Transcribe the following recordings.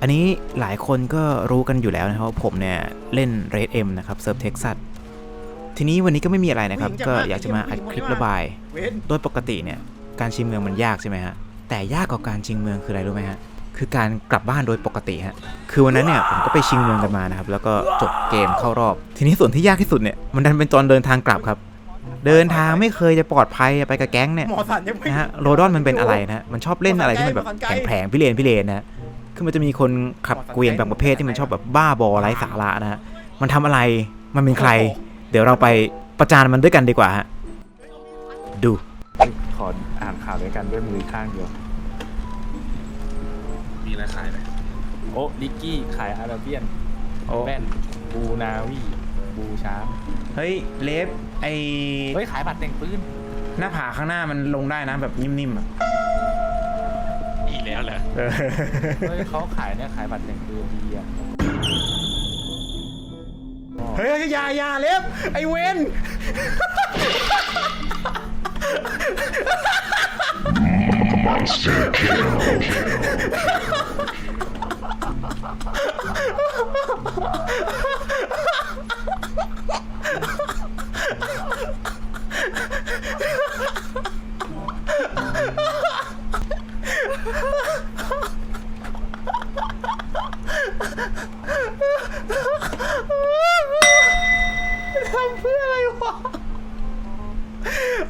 อันนี้หลายคนก็รู้กันอยู่แล้วนะครับว่าผมเนี่ยเล่น Red M นะครับเซิร์ฟเท็กซัสทีนี้วันนี้ก็ไม่มีอะไรนะครับ ก็อยากจะมาอัดคลิประบายเว้นโดยปกติเนี่ยการชิงเมืองมันยากใช่ไหมฮะแต่ยากกว่าการชิงเมืองคืออะไรรู้ไหมฮะคือการกลับบ้านโดยปกติฮะคือวันนั้นเนี่ยผมก็ไปชิงเมืองกันมานะครับแล้วก็จบเกมเข้ารอบ ทีนี้ส่วนที่ยากที่สุดเนี่ยมันดันเป็นตอนเดินทางกลับครับ เดินทางไม่เคยจะปลอดภัยไปกับแก๊งเนี่ยหมอสันยังไม่นะฮะโรดอนมันเป็นอะไรนะฮะมันชอบเล่นอะไรที่มันแบบมันไกลแผงแผงพิเรนพิเรนนะฮะ คือมันจะมีคนขับเกวียนบางประเภทที่มันชอบแบบบ้าบอไร้สาระนะฮะมันทำอะไรมันเป็นใคร เดี๋ยวเราไปประจานมันด้วยกันดีกว่าฮะดูขออ่านข่าวด้วยกันด้วยมือข้างเดียวมีอะไรขายไหมโอ้ลิกกี้ขายอาราเบียนโอ้แว่นบูนาวีบูช้างเฮ้ยเลฟไอเฮ้ยขายบัตรแต่งปืนหน้าผาข้างหน้ามันลงได้นะแบบนิ่มๆอะ อีกแล้วเหรอเฮ้ยเขาขายเนี่ยขายบัตรแต่งปืนดีอะเฮ้ยอยาอยาเล็บไอเวน ทำเพื่ออะไรวะ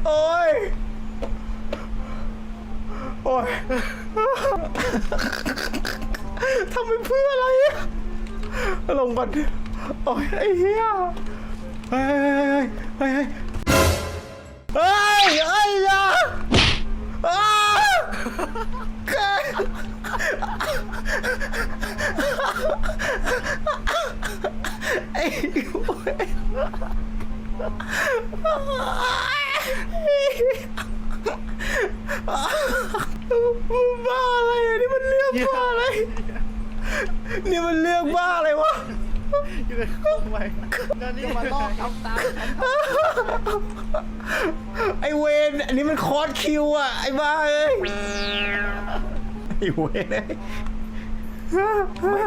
โอ้ย โอ้ยทำไปเพื่ออะไรอะลงบันทึกโอ้ยไอ้เหี้ยเฮ้ยเฮ้ยเฮ้ยเฮ้ยเฮ้ยอย่าอ้าเฮ้ย ไอ้เว้ยบ้าอะไรอะนี่มันเรื่องบ้าอะไร นี่มันเรื่องบ้าอะไรวะ อยู่ในห้องไว้นั่นนี่มาลอกทำตามไอเวนอันนี้มันคอร์สคิวอะ ไอบ้าเอ้ยไอเวนเอ้ย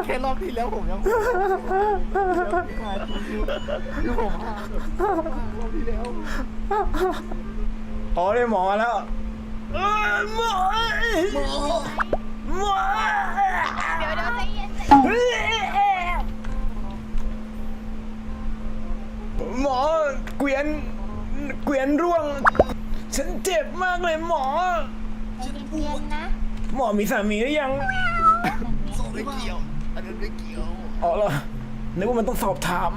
แค่รอบที่แล้วผมยังคือผมหารอบที่แล้วอ๋อได้หมอแล้วเอ้ยหมอหมอหมอเดี๋ยวเดี๋ยวใจเย็นใจเฮ้ยหมอเกวียนเกวียนร่วง ฉันเจ็บมากเลยหมอเย็นๆนะ หมอมีสามีหรือยัง ไม่เกี่ยว อันนั้นไม่เกี่ยว อ๋อเหรอนึกว่ามันต้องสอบถาม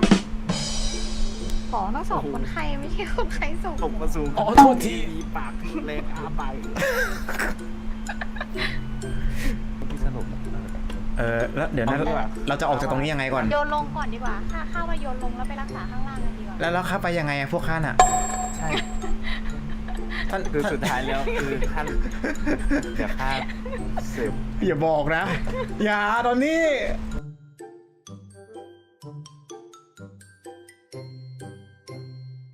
ขอต้องสอบคนไข้ไม่ใช่คนไข้ส่งผมมาสูงอ๋อโทษที มีปากเล็กอาปากที่สนุกเออแล้วเดี๋ยวนะเอาดีกว่าเราจะออกจากตรงนี้ยังไงก่อน โยนลงก่อนดีกว่า ค่าข้าวไปโยนลงแล้วไปรักษาข้างล่างกันดีกว่า แล้วแล้วข้าไปยังไงอะพวกข้าน่ะใช่ ท่านคือท่านสุดท้ายแล้วคือขั้นเดี๋ยวค่าสืบอย่าบอกนะ อย่าตอนนี้